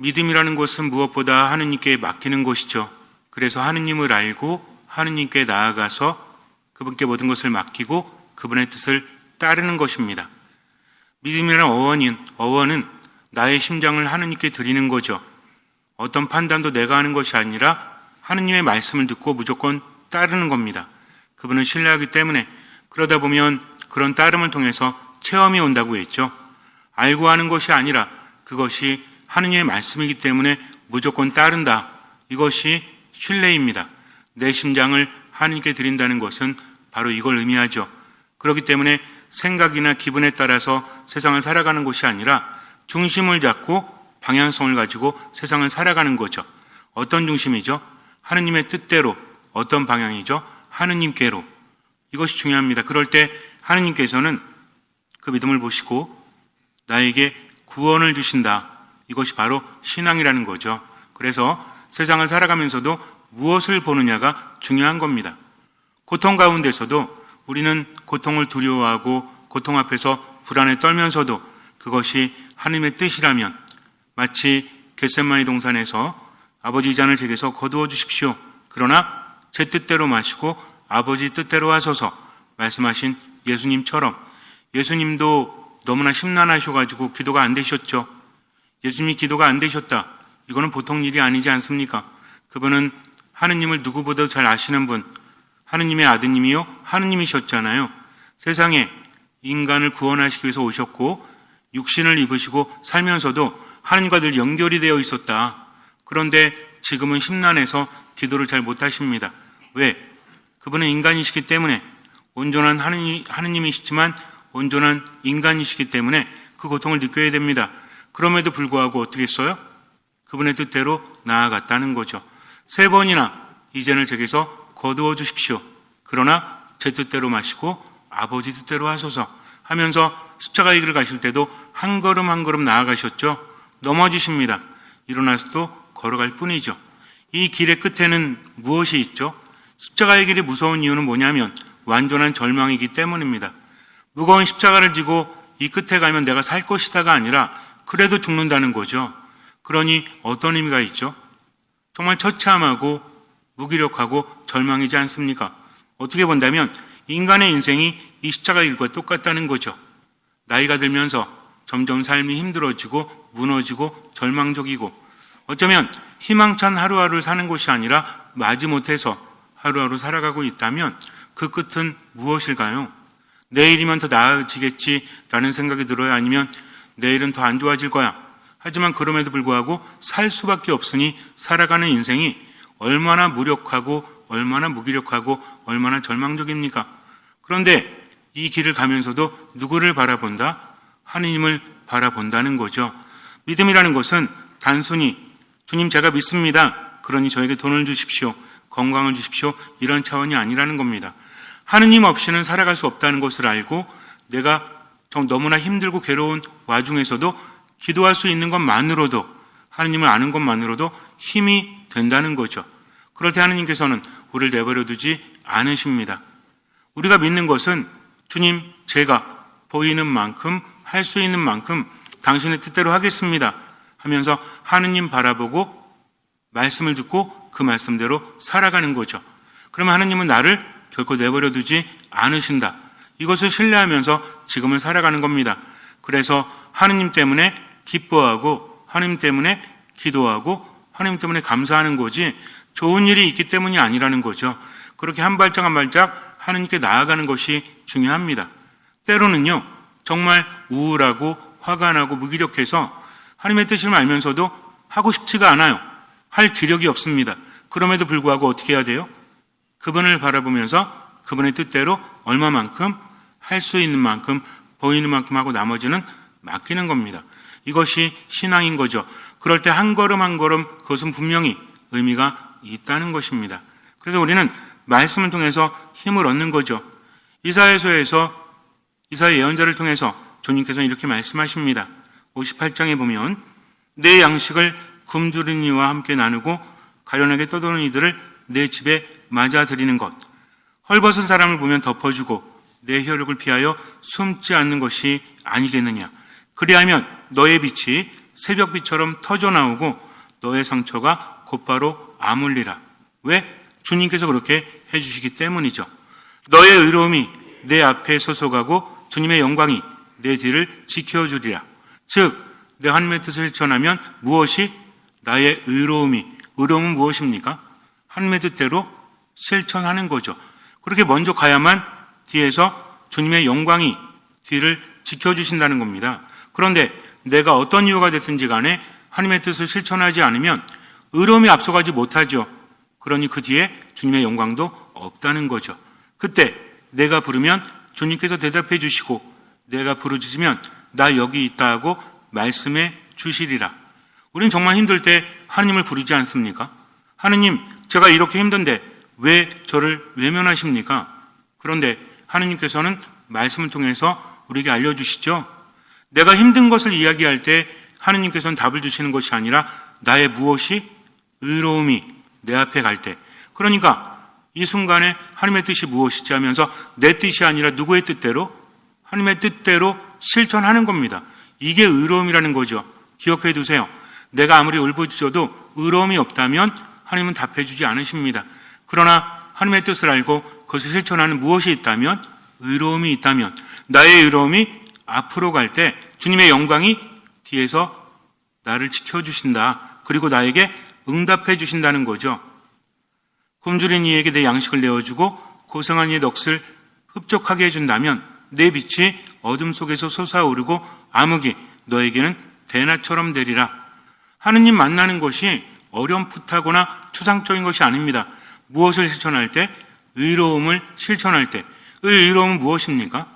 믿음이라는 것은 무엇보다 하느님께 맡기는 것이죠. 그래서 하느님을 알고 하느님께 나아가서 그분께 모든 것을 맡기고 그분의 뜻을 따르는 것입니다. 믿음이라는 어원인, 어원은 나의 심장을 하느님께 드리는 거죠. 어떤 판단도 내가 하는 것이 아니라 하느님의 말씀을 듣고 무조건 따르는 겁니다. 그분은 신뢰하기 때문에 그러다 보면 그런 따름을 통해서 체험이 온다고 했죠. 알고 하는 것이 아니라 그것이 하느님의 말씀이기 때문에 무조건 따른다. 이것이 신뢰입니다. 내 심장을 하느님께 드린다는 것은 바로 이걸 의미하죠. 그렇기 때문에 생각이나 기분에 따라서 세상을 살아가는 것이 아니라 중심을 잡고 방향성을 가지고 세상을 살아가는 거죠. 어떤 중심이죠? 하느님의 뜻대로 어떤 방향이죠? 하느님께로. 이것이 중요합니다. 그럴 때 하느님께서는 그 믿음을 보시고 나에게 구원을 주신다. 이것이 바로 신앙이라는 거죠. 그래서 세상을 살아가면서도 무엇을 보느냐가 중요한 겁니다. 고통 가운데서도 우리는 고통을 두려워하고 고통 앞에서 불안에 떨면서도 그것이 하나님의 뜻이라면 마치 겟셋마니 동산에서 아버지 이 잔을 제게서 거두어 주십시오. 그러나 제 뜻대로 마시고 아버지 뜻대로 하소서 말씀하신 예수님처럼 예수님도 너무나 심란하셔가지고 기도가 안 되셨죠. 예수님이 기도가 안 되셨다. 이거는 보통 일이 아니지 않습니까? 그분은 하느님을 누구보다 잘 아시는 분, 하느님의 아드님이요, 하느님이셨잖아요. 세상에 인간을 구원하시기 위해서 오셨고, 육신을 입으시고 살면서도 하느님과 늘 연결이 되어 있었다. 그런데 지금은 심란해서 기도를 잘 못하십니다. 왜? 그분은 인간이시기 때문에 온전한 하느님, 하느님이시지만 온전한 인간이시기 때문에 그 고통을 느껴야 됩니다. 그럼에도 불구하고 어떻게 했어요? 그분의 뜻대로 나아갔다는 거죠. 세 번이나 이젠을 제게서 거두어 주십시오. 그러나 제 뜻대로 마시고 아버지 뜻대로 하소서 하면서 수차가 이 길을 가실 때도 한 걸음 한 걸음 나아가셨죠. 넘어지십니다. 일어나서도 걸어갈 뿐이죠. 이 길의 끝에는 무엇이 있죠? 십자가의 길이 무서운 이유는 뭐냐면 완전한 절망이기 때문입니다. 무거운 십자가를 지고 이 끝에 가면 내가 살 것이다가 아니라 그래도 죽는다는 거죠. 그러니 어떤 의미가 있죠? 정말 처참하고 무기력하고 절망이지 않습니까? 어떻게 본다면 인간의 인생이 이 십자가 길과 똑같다는 거죠. 나이가 들면서 점점 삶이 힘들어지고 무너지고 절망적이고 어쩌면 희망찬 하루하루를 사는 것이 아니라 마지못해서 하루하루 살아가고 있다면 그 끝은 무엇일까요? 내일이면 더 나아지겠지라는 생각이 들어요? 아니면 내일은 더 안 좋아질 거야? 하지만 그럼에도 불구하고 살 수밖에 없으니 살아가는 인생이 얼마나 무력하고 얼마나 무기력하고 얼마나 절망적입니까? 그런데 이 길을 가면서도 누구를 바라본다? 하느님을 바라본다는 거죠. 믿음이라는 것은 단순히 주님 제가 믿습니다. 그러니 저에게 돈을 주십시오. 건강을 주십시오. 이런 차원이 아니라는 겁니다. 하느님 없이는 살아갈 수 없다는 것을 알고 내가 좀 너무나 힘들고 괴로운 와중에서도 기도할 수 있는 것만으로도 하느님을 아는 것만으로도 힘이 된다는 거죠. 그럴 때 하느님께서는 우리를 내버려 두지 않으십니다. 우리가 믿는 것은 주님, 제가 보이는 만큼 할 수 있는 만큼 당신의 뜻대로 하겠습니다. 하면서 하느님 바라보고 말씀을 듣고 그 말씀대로 살아가는 거죠. 그러면 하느님은 나를 결코 내버려 두지 않으신다. 이것을 신뢰하면서 지금을 살아가는 겁니다. 그래서 하느님 때문에 기뻐하고 하느님 때문에 기도하고 하느님 때문에 감사하는 거지 좋은 일이 있기 때문이 아니라는 거죠. 그렇게 한 발짝 한 발짝 하느님께 나아가는 것이 중요합니다. 때로는요, 정말 우울하고 화가 나고 무기력해서 하나님의 뜻을 알면서도 하고 싶지가 않아요. 할 기력이 없습니다. 그럼에도 불구하고 어떻게 해야 돼요? 그분을 바라보면서 그분의 뜻대로 얼마만큼 할 수 있는 만큼 보이는 만큼 하고 나머지는 맡기는 겁니다. 이것이 신앙인 거죠. 그럴 때 한 걸음 한 걸음 그것은 분명히 의미가 있다는 것입니다. 그래서 우리는 말씀을 통해서 힘을 얻는 거죠. 이사야서에서 이사야 예언자를 통해서 주님께서 이렇게 말씀하십니다. 58장에 보면 내 양식을 굶주린 이와 함께 나누고 가련하게 떠도는 이들을 내 집에 맞아들이는 것. 헐벗은 사람을 보면 덮어주고 내 혈육을 피하여 숨지 않는 것이 아니겠느냐. 그리하면 너의 빛이 새벽비처럼 터져 나오고 너의 상처가 곧바로 아물리라. 왜? 주님께서 그렇게 해주시기 때문이죠. 너의 의로움이 내 앞에 서서가고 주님의 영광이 내 뒤를 지켜주리라. 즉, 내 하나님의 뜻을 실천하면 무엇이 나의 의로움이 의로움은 무엇입니까? 하나님의 뜻대로 실천하는 거죠. 그렇게 먼저 가야만 뒤에서 주님의 영광이 뒤를 지켜주신다는 겁니다. 그런데 내가 어떤 이유가 됐든지 간에 하나님의 뜻을 실천하지 않으면 의로움이 앞서가지 못하죠. 그러니 그 뒤에 주님의 영광도 없다는 거죠. 그때 내가 부르면 주님께서 대답해 주시고 내가 부르짖으면 나 여기 있다 하고 말씀해 주시리라. 우리는 정말 힘들 때 하나님을 부르지 않습니까? 하나님, 제가 이렇게 힘든데 왜 저를 외면하십니까? 그런데 하나님께서는 말씀을 통해서 우리에게 알려주시죠. 내가 힘든 것을 이야기할 때 하나님께서는 답을 주시는 것이 아니라 나의 무엇이 의로움이 내 앞에 갈 때. 그러니까 이 순간에 하나님의 뜻이 무엇이지 하면서 내 뜻이 아니라 누구의 뜻대로 하나님의 뜻대로 실천하는 겁니다. 이게 의로움이라는 거죠. 기억해 두세요. 내가 아무리 울부짖어도 의로움이 없다면 하나님은 답해 주지 않으십니다. 그러나 하나님의 뜻을 알고 그것을 실천하는 무엇이 있다면 의로움이 있다면 나의 의로움이 앞으로 갈 때 주님의 영광이 뒤에서 나를 지켜주신다. 그리고 나에게 응답해 주신다는 거죠. 굶주린 이에게 내 양식을 내어주고 고생한 이의 넋을 흡족하게 해준다면 내 빛이 어둠 속에서 솟아오르고 암흑이 너에게는 대낮처럼 되리라. 하느님 만나는 것이 어렴풋하거나 추상적인 것이 아닙니다. 무엇을 실천할 때? 의로움을 실천할 때. 의 의로움은 무엇입니까?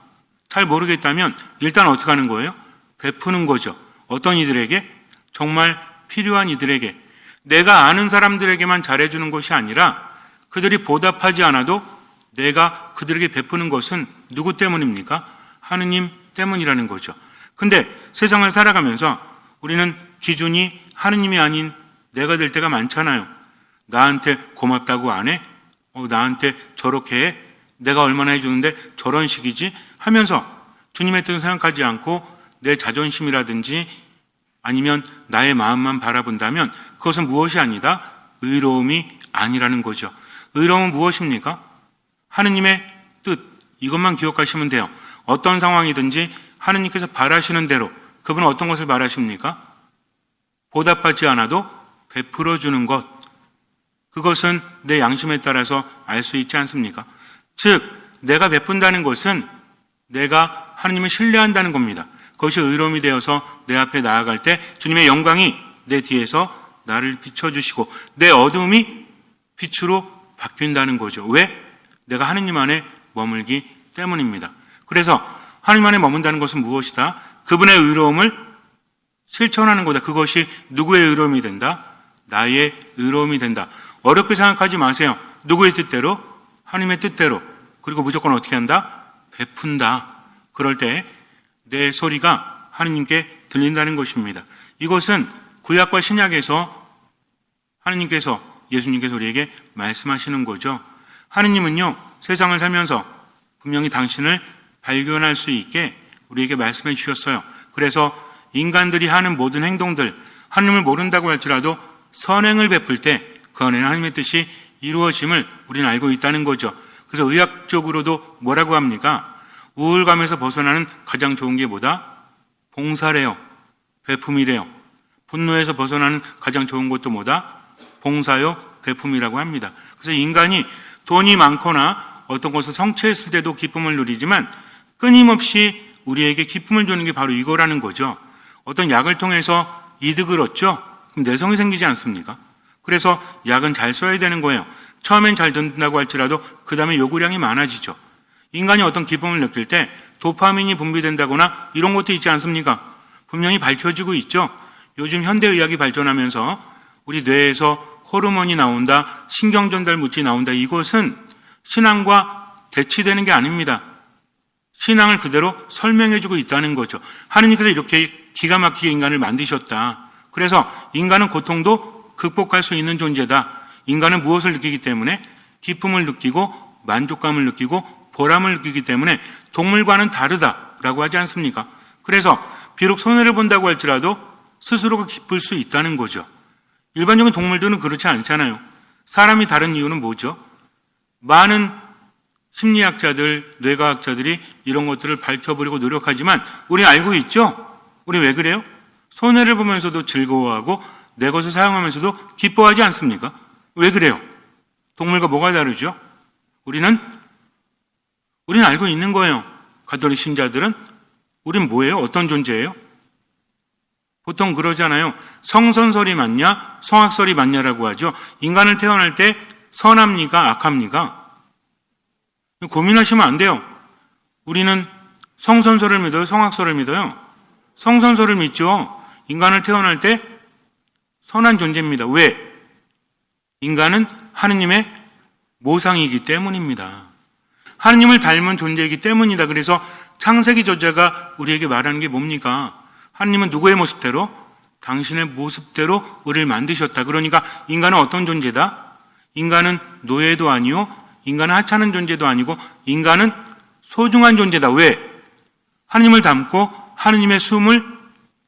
잘 모르겠다면 일단 어떻게 하는 거예요? 베푸는 거죠. 어떤 이들에게? 정말 필요한 이들에게. 내가 아는 사람들에게만 잘해주는 것이 아니라 그들이 보답하지 않아도 내가 그들에게 베푸는 것은 누구 때문입니까? 하느님 때문이라는 거죠. 근데 세상을 살아가면서 우리는 기준이 하느님이 아닌 내가 될 때가 많잖아요. 나한테 고맙다고 안 해? 어, 나한테 저렇게 해? 내가 얼마나 해주는데 저런 식이지? 하면서 주님의 뜻을 생각하지 않고 내 자존심이라든지 아니면 나의 마음만 바라본다면 그것은 무엇이 아니다? 의로움이 아니라는 거죠. 의로움은 무엇입니까? 하느님의 뜻, 이것만 기억하시면 돼요. 어떤 상황이든지 하느님께서 바라시는 대로 그분은 어떤 것을 바라십니까? 보답하지 않아도 베풀어 주는 것. 그것은 내 양심에 따라서 알 수 있지 않습니까? 즉, 내가 베푼다는 것은 내가 하느님을 신뢰한다는 겁니다. 그것이 의로움이 되어서 내 앞에 나아갈 때 주님의 영광이 내 뒤에서 나를 비춰주시고 내 어둠이 빛으로 바뀐다는 거죠. 왜? 내가 하느님 안에 머물기 때문입니다. 그래서 하나님 안에 머문다는 것은 무엇이다? 그분의 의로움을 실천하는 거다. 그것이 누구의 의로움이 된다? 나의 의로움이 된다. 어렵게 생각하지 마세요. 누구의 뜻대로? 하나님의 뜻대로. 그리고 무조건 어떻게 한다? 베푼다. 그럴 때 내 소리가 하나님께 들린다는 것입니다. 이것은 구약과 신약에서 하나님께서 예수님께서 우리에게 말씀하시는 거죠. 하나님은요, 세상을 살면서 분명히 당신을 발견할 수 있게 우리에게 말씀해 주셨어요. 그래서 인간들이 하는 모든 행동들, 하나님을 모른다고 할지라도 선행을 베풀 때 그 안에는 하나님의 뜻이 이루어짐을 우리는 알고 있다는 거죠. 그래서 의학적으로도 뭐라고 합니까? 우울감에서 벗어나는 가장 좋은 게 뭐다? 봉사래요. 베품이래요. 분노에서 벗어나는 가장 좋은 것도 뭐다? 봉사요, 베품이라고 합니다. 그래서 인간이 돈이 많거나 어떤 것을 성취했을 때도 기쁨을 누리지만 끊임없이 우리에게 기쁨을 주는 게 바로 이거라는 거죠. 어떤 약을 통해서 이득을 얻죠? 그럼 내성이 생기지 않습니까? 그래서 약은 잘 써야 되는 거예요. 처음엔 잘 듣는다고 할지라도 그 다음에 요구량이 많아지죠. 인간이 어떤 기쁨을 느낄 때 도파민이 분비된다거나 이런 것도 있지 않습니까? 분명히 밝혀지고 있죠. 요즘 현대의학이 발전하면서 우리 뇌에서 호르몬이 나온다, 신경전달 물질이 나온다. 이것은 신앙과 대치되는 게 아닙니다. 신앙을 그대로 설명해주고 있다는 거죠. 하느님께서 이렇게 기가 막히게 인간을 만드셨다. 그래서 인간은 고통도 극복할 수 있는 존재다. 인간은 무엇을 느끼기 때문에 기쁨을 느끼고 만족감을 느끼고 보람을 느끼기 때문에 동물과는 다르다라고 하지 않습니까? 그래서 비록 손해를 본다고 할지라도 스스로가 기쁠 수 있다는 거죠. 일반적인 동물들은 그렇지 않잖아요. 사람이 다른 이유는 뭐죠? 많은 심리학자들, 뇌과학자들이 이런 것들을 밝혀보려고 노력하지만 우리 알고 있죠? 우리 왜 그래요? 손해를 보면서도 즐거워하고 내 것을 사용하면서도 기뻐하지 않습니까? 왜 그래요? 동물과 뭐가 다르죠? 우리는 우리는 알고 있는 거예요. 가톨릭 신자들은 우린 뭐예요? 어떤 존재예요? 보통 그러잖아요. 성선설이 맞냐? 성악설이 맞냐라고 하죠. 인간을 태어날 때 선합니까? 악합니까? 고민하시면 안 돼요. 우리는 성선설을 믿어요? 성악설을 믿어요? 성선설을 믿죠. 인간을 태어날 때 선한 존재입니다. 왜? 인간은 하느님의 모상이기 때문입니다. 하느님을 닮은 존재이기 때문이다. 그래서 창세기 저자가 우리에게 말하는 게 뭡니까? 하느님은 누구의 모습대로? 당신의 모습대로 우리를 만드셨다. 그러니까 인간은 어떤 존재다? 인간은 노예도 아니요. 인간은 하찮은 존재도 아니고 인간은 소중한 존재다. 왜? 하느님을 닮고 하느님의 숨을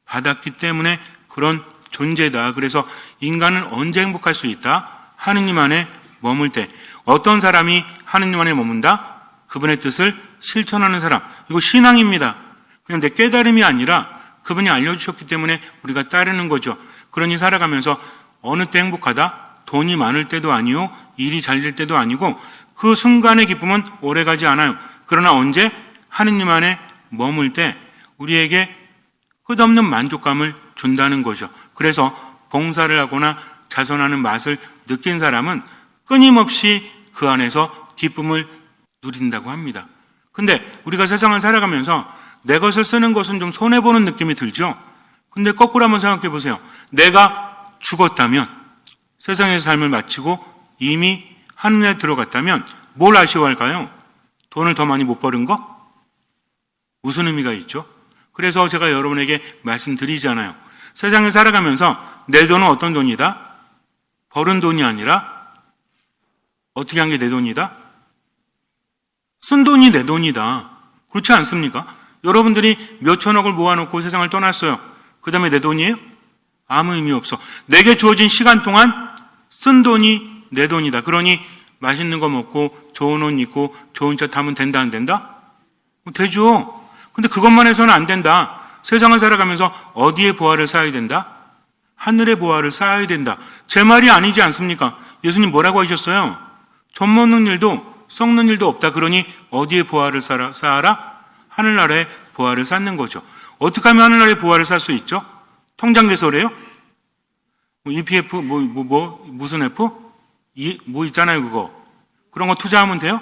받았기 때문에 그런 존재다. 그래서 인간은 언제 행복할 수 있다? 하느님 안에 머물 때. 어떤 사람이 하느님 안에 머문다? 그분의 뜻을 실천하는 사람. 이거 신앙입니다. 그냥 내 깨달음이 아니라 그분이 알려주셨기 때문에 우리가 따르는 거죠. 그러니 살아가면서 어느 때 행복하다? 돈이 많을 때도 아니요. 일이 잘 될 때도 아니고 그 순간의 기쁨은 오래 가지 않아요. 그러나 언제? 하느님 안에 머물 때 우리에게 끝없는 만족감을 준다는 거죠. 그래서 봉사를 하거나 자선하는 맛을 느낀 사람은 끊임없이 그 안에서 기쁨을 누린다고 합니다. 근데 우리가 세상을 살아가면서 내 것을 쓰는 것은 좀 손해보는 느낌이 들죠? 근데 거꾸로 한번 생각해 보세요. 내가 죽었다면, 세상에서 삶을 마치고 이미 하늘에 들어갔다면 뭘 아쉬워할까요? 돈을 더 많이 못 버는 거? 무슨 의미가 있죠? 그래서 제가 여러분에게 말씀드리잖아요. 세상을 살아가면서 내 돈은 어떤 돈이다? 벌은 돈이 아니라 어떻게 한 게 내 돈이다? 쓴 돈이 내 돈이다. 그렇지 않습니까? 여러분들이 몇 천억을 모아놓고 세상을 떠났어요. 그 다음에 내 돈이에요? 아무 의미 없어. 내게 주어진 시간 동안 쓴 돈이 내 돈이다. 그러니 맛있는 거 먹고 좋은 옷 입고 좋은 차 타면 된다 안 된다? 뭐 되죠. 근데 그것만 해서는 안 된다. 세상을 살아가면서 어디에 보화를 쌓아야 된다? 하늘의 보화를 쌓아야 된다. 제 말이 아니지 않습니까? 예수님 뭐라고 하셨어요? 젖 먹는 일도 썩는 일도 없다. 그러니 어디에 보화를 쌓아라? 하늘나라에 보화를 쌓는 거죠. 어떻게 하면 하늘나라에 보화를 쌓을 수 있죠? 통장 개설해요? 뭐 EPF 뭐, 뭐, 뭐 무슨 F? 이, 뭐 있잖아요 그거. 그런 거 투자하면 돼요?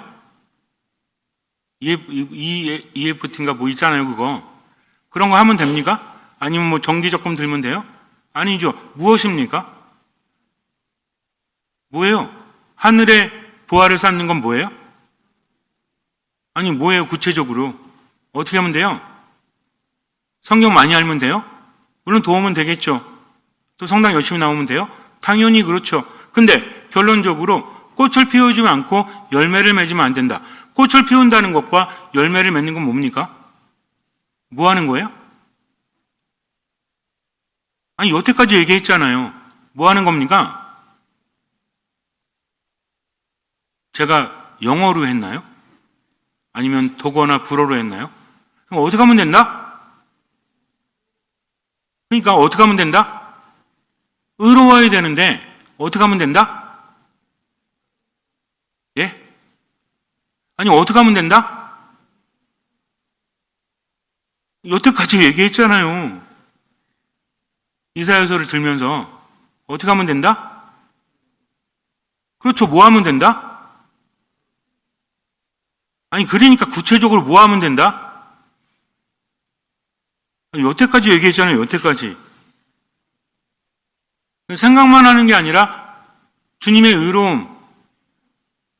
EFT인가 뭐 있잖아요 그거. 그런 거 하면 됩니까? 아니면 뭐 정기적금 들면 돼요? 아니죠. 무엇입니까? 뭐예요? 하늘에 보화를 쌓는 건 뭐예요? 아니 뭐예요 구체적으로? 어떻게 하면 돼요? 성경 많이 알면 돼요? 물론 도움은 되겠죠. 또 성당 열심히 나오면 돼요? 당연히 그렇죠. 근데 결론적으로 꽃을 피우지 않고 열매를 맺으면 안 된다. 꽃을 피운다는 것과 열매를 맺는 건 뭡니까? 뭐 하는 거예요? 아니, 여태까지 얘기했잖아요. 뭐 하는 겁니까? 제가 영어로 했나요? 아니면 독어나 불어로 했나요? 그럼 어떻게 하면 된다? 그러니까 어떻게 하면 된다? 의로워야 되는데 어떻게 하면 된다? 예? 아니 어떻게 하면 된다? 여태까지 얘기했잖아요. 이사야서를 들면서 어떻게 하면 된다? 그렇죠. 뭐 하면 된다? 아니 그러니까 구체적으로 뭐 하면 된다? 여태까지 얘기했잖아요. 여태까지. 생각만 하는 게 아니라 주님의 의로움,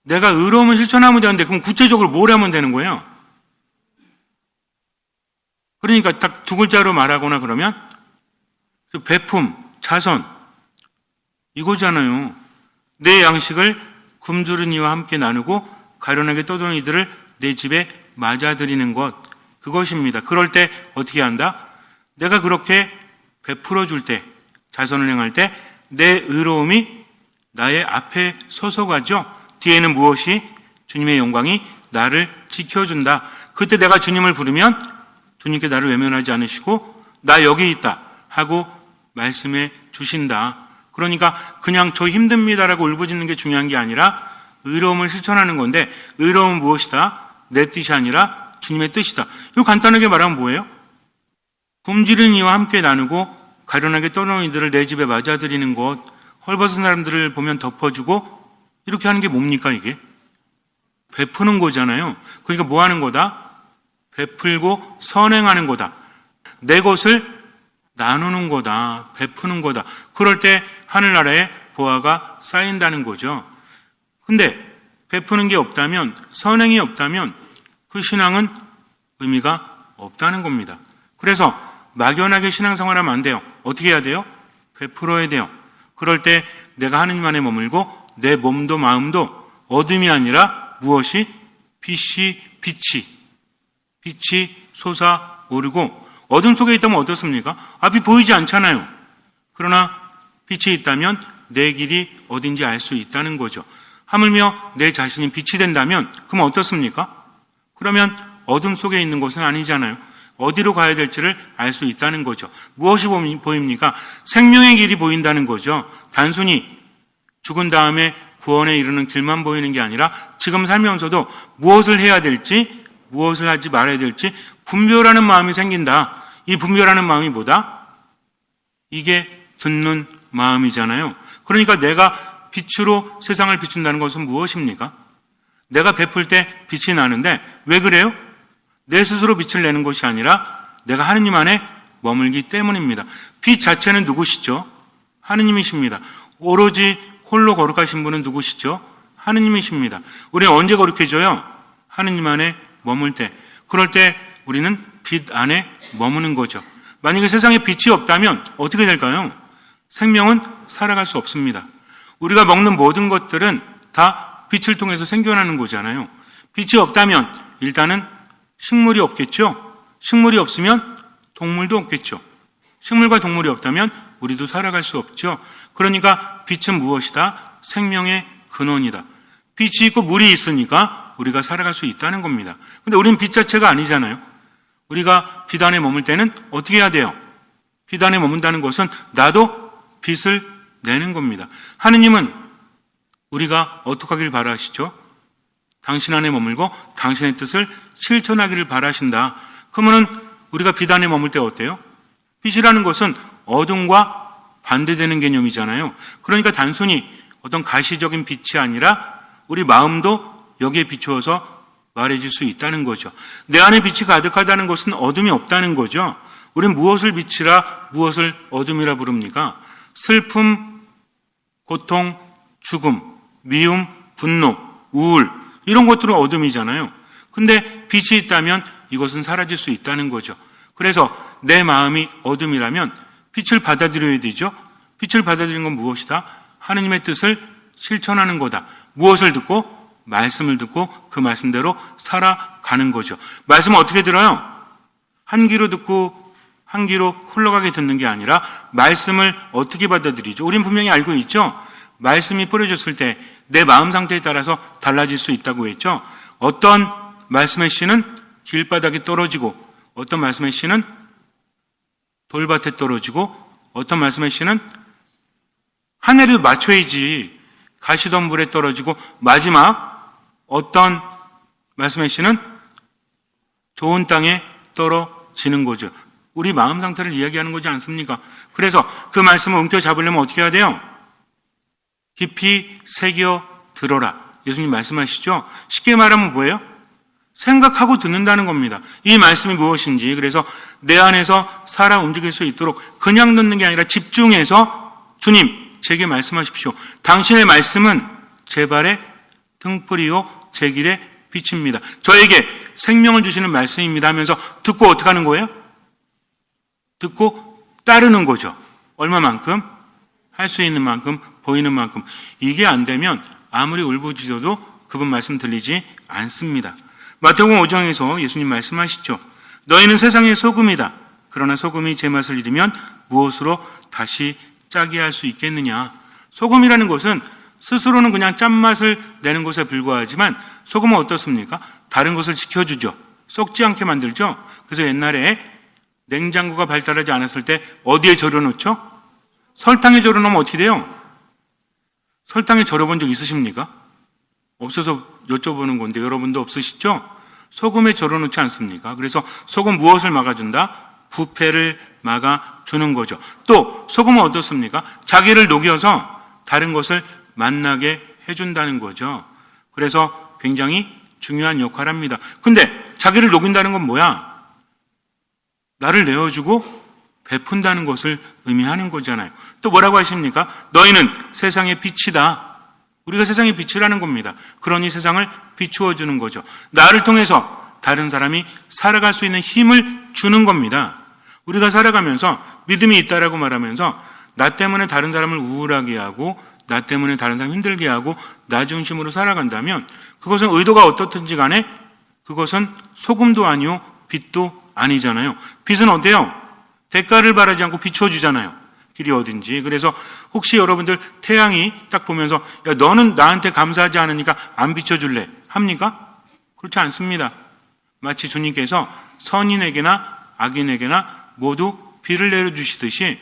내가 의로움을 실천하면 되는데 그럼 구체적으로 뭘 하면 되는 거예요? 그러니까 딱 두 글자로 말하거나 그러면 그 배품, 자선 이거잖아요. 내 양식을 굶주린 이와 함께 나누고 가련하게 떠도는 이들을 내 집에 맞아들이는 것 그것입니다. 그럴 때 어떻게 한다? 내가 그렇게 베풀어 줄 때, 자선을 행할 때 내 의로움이 나의 앞에 서서 가죠. 뒤에는 무엇이 주님의 영광이 나를 지켜준다. 그때 내가 주님을 부르면 주님께 나를 외면하지 않으시고 나 여기 있다 하고 말씀해 주신다. 그러니까 그냥 저 힘듭니다라고 울부짖는 게 중요한 게 아니라 의로움을 실천하는 건데 의로움은 무엇이다? 내 뜻이 아니라 주님의 뜻이다. 이거 간단하게 말하면 뭐예요? 굶주린 이와 함께 나누고 가련하게 떠나는 이들을 내 집에 맞아들이는 것, 헐벗은 사람들을 보면 덮어주고 이렇게 하는 게 뭡니까 이게? 베푸는 거잖아요. 그러니까 뭐 하는 거다? 베풀고 선행하는 거다. 내 것을 나누는 거다. 베푸는 거다. 그럴 때 하늘나라에 보아가 쌓인다는 거죠. 근데 베푸는 게 없다면, 선행이 없다면 그 신앙은 의미가 없다는 겁니다. 그래서 막연하게 신앙생활 하면 안 돼요. 어떻게 해야 돼요? 베풀어야 돼요. 그럴 때 내가 하느님 안에 머물고 내 몸도 마음도 어둠이 아니라 무엇이 빛이 빛이 빛이 솟아오르고 어둠 속에 있다면 어떻습니까? 앞이 보이지 않잖아요. 그러나 빛이 있다면 내 길이 어딘지 알 수 있다는 거죠. 하물며 내 자신이 빛이 된다면 그럼 어떻습니까? 그러면 어둠 속에 있는 것은 아니잖아요. 어디로 가야 될지를 알 수 있다는 거죠. 무엇이 보입니까? 생명의 길이 보인다는 거죠. 단순히 죽은 다음에 구원에 이르는 길만 보이는 게 아니라 지금 살면서도 무엇을 해야 될지 무엇을 하지 말아야 될지 분별하는 마음이 생긴다. 이 분별하는 마음이 뭐다? 이게 듣는 마음이잖아요. 그러니까 내가 빛으로 세상을 비춘다는 것은 무엇입니까? 내가 베풀 때 빛이 나는데 왜 그래요? 내 스스로 빛을 내는 것이 아니라 내가 하느님 안에 머물기 때문입니다. 빛 자체는 누구시죠? 하느님이십니다. 오로지 홀로 거룩하신 분은 누구시죠? 하느님이십니다. 우리는 언제 거룩해져요? 하느님 안에 머물 때. 그럴 때 우리는 빛 안에 머무는 거죠. 만약에 세상에 빛이 없다면 어떻게 될까요? 생명은 살아갈 수 없습니다. 우리가 먹는 모든 것들은 다 빛을 통해서 생겨나는 거잖아요. 빛이 없다면 일단은 식물이 없겠죠? 식물이 없으면 동물도 없겠죠? 식물과 동물이 없다면 우리도 살아갈 수 없죠? 그러니까 빛은 무엇이다? 생명의 근원이다. 빛이 있고 물이 있으니까 우리가 살아갈 수 있다는 겁니다. 근데 우리는 빛 자체가 아니잖아요. 우리가 빛 안에 머물 때는 어떻게 해야 돼요? 빛 안에 머문다는 것은 나도 빛을 내는 겁니다. 하느님은 우리가 어떻게 하길 바라시죠? 당신 안에 머물고 당신의 뜻을 실천하기를 바라신다. 그러면은 우리가 빛 안에 머물 때 어때요? 빛이라는 것은 어둠과 반대되는 개념이잖아요. 그러니까 단순히 어떤 가시적인 빛이 아니라 우리 마음도 여기에 비추어서 말해줄 수 있다는 거죠. 내 안에 빛이 가득하다는 것은 어둠이 없다는 거죠. 우리는 무엇을 빛이라 무엇을 어둠이라 부릅니까? 슬픔, 고통, 죽음, 미움, 분노, 우울 이런 것들은 어둠이잖아요. 근데 빛이 있다면 이것은 사라질 수 있다는 거죠. 그래서 내 마음이 어둠이라면 빛을 받아들여야 되죠. 빛을 받아들이는 건 무엇이다? 하느님의 뜻을 실천하는 거다. 무엇을 듣고? 말씀을 듣고 그 말씀대로 살아가는 거죠. 말씀은 어떻게 들어요? 한 귀로 듣고 한 귀로 흘러가게 듣는 게 아니라 말씀을 어떻게 받아들이죠? 우린 분명히 알고 있죠? 말씀이 뿌려졌을 때 내 마음 상태에 따라서 달라질 수 있다고 했죠? 어떤 말씀의 씨는 길바닥에 떨어지고 어떤 말씀의 씨는 돌밭에 떨어지고 어떤 말씀의 씨는 하늘에도 맞춰야지 가시던 불에 떨어지고 마지막 어떤 말씀의 씨는 좋은 땅에 떨어지는 거죠. 우리 마음 상태를 이야기하는 거지 않습니까? 그래서 그 말씀을 움켜 잡으려면 어떻게 해야 돼요? 깊이 새겨 들어라. 예수님 말씀하시죠? 쉽게 말하면 뭐예요? 생각하고 듣는다는 겁니다. 이 말씀이 무엇인지. 그래서 내 안에서 살아 움직일 수 있도록 그냥 듣는 게 아니라 집중해서 주님, 제게 말씀하십시오. 당신의 말씀은 제 발의 등불이요, 제 길의 빛입니다. 저에게 생명을 주시는 말씀입니다 하면서 듣고 어떻게 하는 거예요? 듣고 따르는 거죠. 얼마만큼? 할 수 있는 만큼, 보이는 만큼. 이게 안 되면 아무리 울부짖어도 그분 말씀 들리지 않습니다. 마태복음 5장에서 예수님 말씀하시죠. 너희는 세상의 소금이다. 그러나 소금이 제 맛을 잃으면 무엇으로 다시 짜게 할 수 있겠느냐. 소금이라는 것은 스스로는 그냥 짠맛을 내는 것에 불과하지만 소금은 어떻습니까? 다른 것을 지켜주죠. 썩지 않게 만들죠. 그래서 옛날에 냉장고가 발달하지 않았을 때 어디에 절여놓죠? 설탕에 절여놓으면 어떻게 돼요? 설탕에 절여본 적 있으십니까? 없어서 여쭤보는 건데 여러분도 없으시죠? 소금에 절여놓지 않습니까? 그래서 소금 무엇을 막아준다? 부패를 막아주는 거죠. 또 소금은 어떻습니까? 자기를 녹여서 다른 것을 만나게 해준다는 거죠. 그래서 굉장히 중요한 역할을 합니다. 근데 자기를 녹인다는 건 뭐야? 나를 내어주고 베푼다는 것을 의미하는 거잖아요. 또 뭐라고 하십니까? 너희는 세상의 빛이다. 우리가 세상의 빛이라는 겁니다. 그러니 세상을 비추어 주는 거죠. 나를 통해서 다른 사람이 살아갈 수 있는 힘을 주는 겁니다. 우리가 살아가면서 믿음이 있다라고 말하면서 나 때문에 다른 사람을 우울하게 하고 나 때문에 다른 사람 힘들게 하고 나 중심으로 살아간다면 그것은 의도가 어떻든지 간에 그것은 소금도 아니요 빛도 아니잖아요. 빛은 어때요? 대가를 바라지 않고 비추어 주잖아요. 길이 어딘지. 그래서 혹시 여러분들 태양이 딱 보면서 야 너는 나한테 감사하지 않으니까 안 비춰 줄래? 합니까? 그렇지 않습니다. 마치 주님께서 선인에게나 악인에게나 모두 비를 내려 주시듯이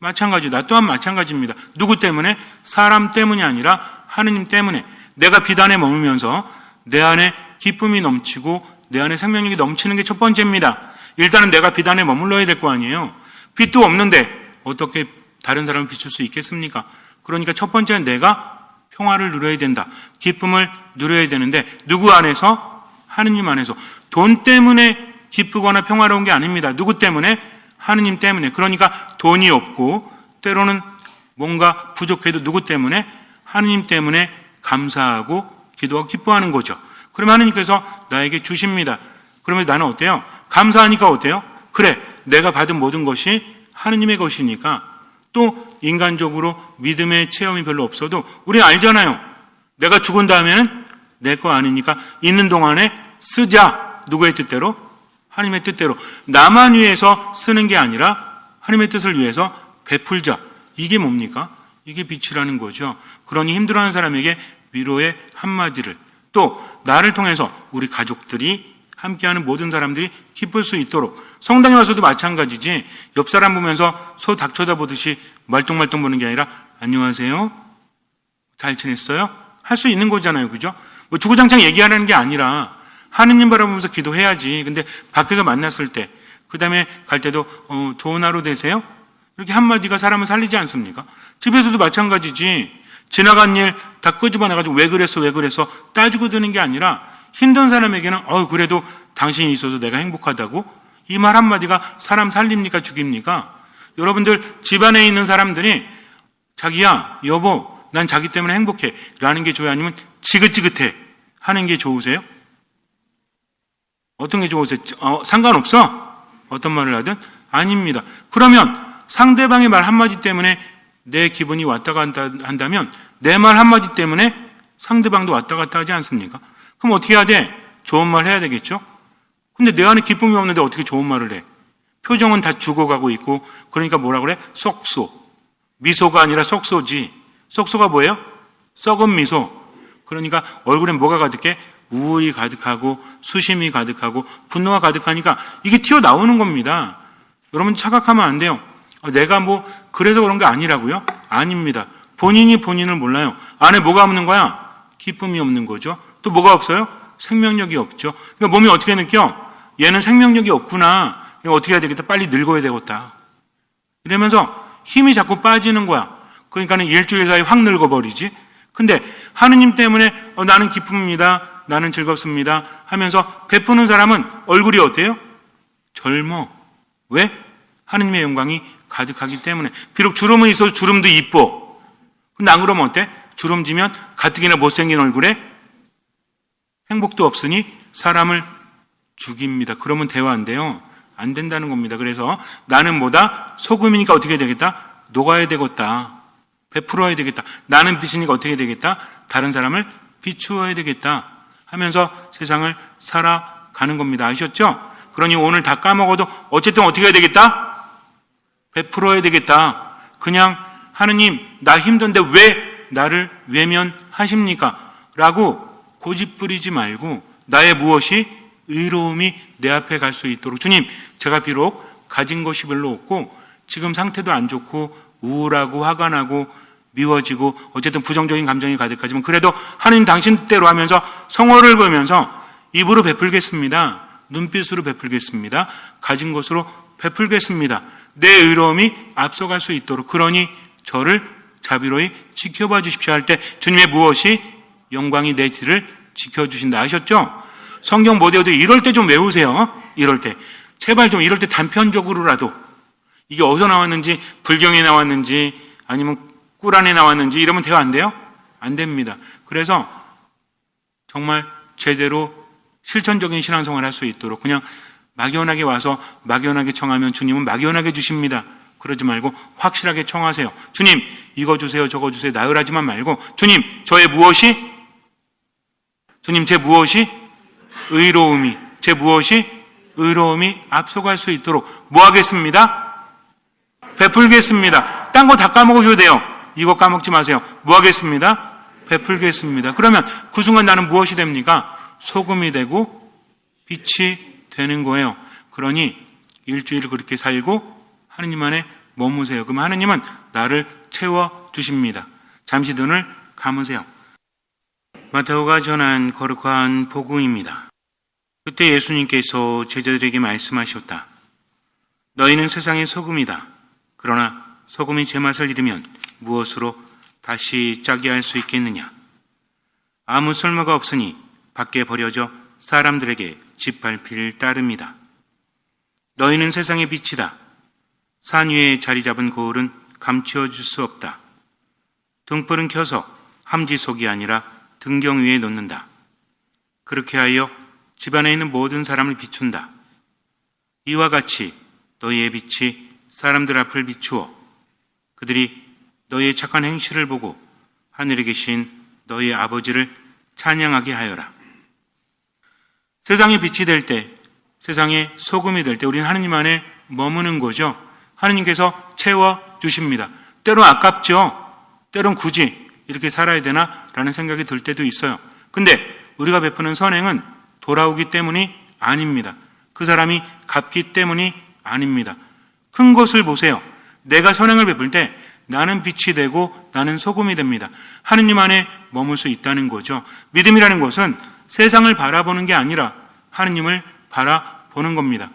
마찬가지, 나 또한 마찬가지입니다. 누구 때문에? 사람 때문이 아니라 하느님 때문에. 내가 비단에 머물면서 내 안에 기쁨이 넘치고 내 안에 생명력이 넘치는 게 첫 번째입니다. 일단은 내가 비단에 머물러야 될 거 아니에요. 빛도 없는데 어떻게 다른 사람을 비출 수 있겠습니까? 그러니까 첫 번째는 내가 평화를 누려야 된다. 기쁨을 누려야 되는데 누구 안에서? 하느님 안에서. 돈 때문에 기쁘거나 평화로운 게 아닙니다. 누구 때문에? 하느님 때문에. 그러니까 돈이 없고 때로는 뭔가 부족해도 누구 때문에? 하느님 때문에 감사하고 기도하고 기뻐하는 거죠. 그러면 하느님께서 나에게 주십니다. 그러면 나는 어때요? 감사하니까 어때요? 그래, 내가 받은 모든 것이 하느님의 것이니까 또 인간적으로 믿음의 체험이 별로 없어도 우리 알잖아요. 내가 죽은 다음에는 내 거 아니니까 있는 동안에 쓰자. 누구의 뜻대로? 하나님의 뜻대로. 나만 위해서 쓰는 게 아니라 하나님의 뜻을 위해서 베풀자. 이게 뭡니까? 이게 빛이라는 거죠. 그러니 힘들어하는 사람에게 위로의 한마디를 또 나를 통해서 우리 가족들이 함께하는 모든 사람들이 기쁠 수 있도록 성당에 와서도 마찬가지지 옆 사람 보면서 소 닭 쳐다보듯이 말똥말똥 보는 게 아니라 안녕하세요 잘 지냈어요 할 수 있는 거잖아요 그죠 뭐 주구장창 얘기하라는 게 아니라 하느님 바라보면서 기도해야지. 근데 밖에서 만났을 때 그 다음에 갈 때도 어, 좋은 하루 되세요? 이렇게 한마디가 사람을 살리지 않습니까? 집에서도 마찬가지지. 지나간 일 다 끄집어내가지고 왜 그랬어 왜 그랬어? 따지고 드는 게 아니라 힘든 사람에게는 어 그래도 당신이 있어서 내가 행복하다고? 이 말 한마디가 사람 살립니까 죽입니까? 여러분들 집안에 있는 사람들이 자기야 여보 난 자기 때문에 행복해. 라는 게 좋아요? 아니면 지긋지긋해? 하는 게 좋으세요? 어떤 게 좋으세요? 어, 상관없어? 어떤 말을 하든 아닙니다. 그러면 상대방의 말 한마디 때문에 내 기분이 왔다 갔다 한다면 내 말 한마디 때문에 상대방도 왔다 갔다 하지 않습니까? 그럼 어떻게 해야 돼? 좋은 말 해야 되겠죠? 근데 내 안에 기쁨이 없는데 어떻게 좋은 말을 해? 표정은 다 죽어가고 있고, 그러니까 뭐라 그래? 썩소. 미소가 아니라 썩소지. 썩소가 뭐예요? 썩은 미소. 그러니까 얼굴에 뭐가 가득해? 우울이 가득하고, 수심이 가득하고, 분노가 가득하니까 이게 튀어나오는 겁니다. 여러분 착각하면 안 돼요. 어, 내가 뭐, 그래서 그런 게 아니라고요? 아닙니다. 본인이 본인을 몰라요. 안에 뭐가 없는 거야? 기쁨이 없는 거죠. 또 뭐가 없어요? 생명력이 없죠. 그러니까 몸이 어떻게 느껴? 얘는 생명력이 없구나. 어떻게 해야 되겠다? 빨리 늙어야 되겠다. 이러면서 힘이 자꾸 빠지는 거야. 그러니까는 일주일 사이에 확 늙어버리지. 근데 하느님 때문에 어, 나는 기쁩니다. 나는 즐겁습니다. 하면서 베푸는 사람은 얼굴이 어때요? 젊어. 왜? 하느님의 영광이 가득하기 때문에. 비록 주름은 있어도 주름도 이뻐. 근데 안 그러면 어때? 주름 지면 가뜩이나 못생긴 얼굴에 행복도 없으니 사람을 죽입니다. 그러면 대화인데요. 안 된다는 겁니다. 그래서 나는 뭐다? 소금이니까 어떻게 되겠다? 녹아야 되겠다. 베풀어야 되겠다. 나는 빛이니까 어떻게 되겠다? 다른 사람을 비추어야 되겠다. 하면서 세상을 살아가는 겁니다. 아셨죠? 그러니 오늘 다 까먹어도 어쨌든 어떻게 해야 되겠다? 베풀어야 되겠다. 그냥 하느님, 나 힘든데 왜 나를 외면하십니까? 라고 고집 부리지 말고 나의 무엇이 의로움이 내 앞에 갈 수 있도록 주님, 제가 비록 가진 것이 별로 없고 지금 상태도 안 좋고 우울하고 화가 나고 미워지고 어쨌든 부정적인 감정이 가득하지만 그래도 하느님 당신 뜻대로 하면서 성호를 걸면서 입으로 베풀겠습니다. 눈빛으로 베풀겠습니다. 가진 것으로 베풀겠습니다. 내 의로움이 앞서갈 수 있도록 그러니 저를 자비로이 지켜봐 주십시오 할 때 주님의 무엇이 영광이 내 뒤를 지켜주신다 하셨죠? 성경 못 외워도 이럴 때 좀 외우세요. 이럴 때. 제발 좀 이럴 때 단편적으로라도 이게 어디서 나왔는지 불경에 나왔는지 아니면 꿀 안에 나왔는지 이러면 대화 안 돼요? 안 됩니다. 그래서 정말 제대로 실천적인 신앙생활 할 수 있도록 그냥 막연하게 와서 막연하게 청하면 주님은 막연하게 주십니다. 그러지 말고 확실하게 청하세요. 주님, 이거 주세요, 저거 주세요. 나열하지만 말고 주님, 저의 무엇이 주님, 제 무엇이 의로움이 제 무엇이 의로움이 앞서갈 수 있도록 뭐 하겠습니다? 베풀겠습니다. 딴 거 다 까먹으셔도 돼요. 이거 까먹지 마세요. 뭐 하겠습니다? 베풀겠습니다. 그러면 그 순간 나는 무엇이 됩니까? 소금이 되고 빛이 되는 거예요. 그러니 일주일 그렇게 살고 하느님 안에 머무세요. 그럼 하느님은 나를 채워 주십니다. 잠시 눈을 감으세요. 마테오가 전한 거룩한 복음입니다. 그때 예수님께서 제자들에게 말씀하셨다. 너희는 세상의 소금이다. 그러나 소금이 제 맛을 잃으면 무엇으로 다시 짜게 할 수 있겠느냐? 아무 쓸모가 없으니 밖에 버려져 사람들에게 짓밟힐 따름이다. 너희는 세상의 빛이다. 산 위에 자리 잡은 거울은 감추어 줄 수 없다. 등불은 켜서 함지 속이 아니라 등경 위에 놓는다. 그렇게 하여 집안에 있는 모든 사람을 비춘다. 이와 같이 너희의 빛이 사람들 앞을 비추어 그들이 너희의 착한 행실을 보고 하늘에 계신 너희의 아버지를 찬양하게 하여라. 세상의 빛이 될 때, 세상의 소금이 될 때 우리는 하느님 안에 머무는 거죠. 하느님께서 채워 주십니다. 때로 아깝죠. 때론 굳이 이렇게 살아야 되나? 라는 생각이 들 때도 있어요. 근데 우리가 베푸는 선행은 돌아오기 때문이 아닙니다. 그 사람이 갚기 때문이 아닙니다. 큰 것을 보세요. 내가 선행을 베풀 때 나는 빛이 되고 나는 소금이 됩니다. 하느님 안에 머물 수 있다는 거죠. 믿음이라는 것은 세상을 바라보는 게 아니라 하느님을 바라보는 겁니다.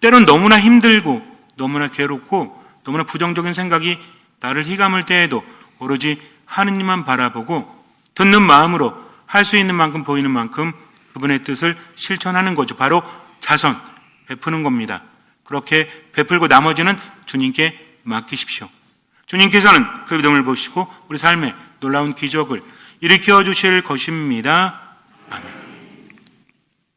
때론 너무나 힘들고 너무나 괴롭고 너무나 부정적인 생각이 나를 휘감을 때에도 오로지 하느님만 바라보고 듣는 마음으로 할 수 있는 만큼 보이는 만큼 그분의 뜻을 실천하는 거죠. 바로 자선, 베푸는 겁니다. 그렇게 베풀고 나머지는 주님께 맡기십시오. 주님께서는 그 믿음을 보시고 우리 삶에 놀라운 기적을 일으켜 주실 것입니다. 아멘.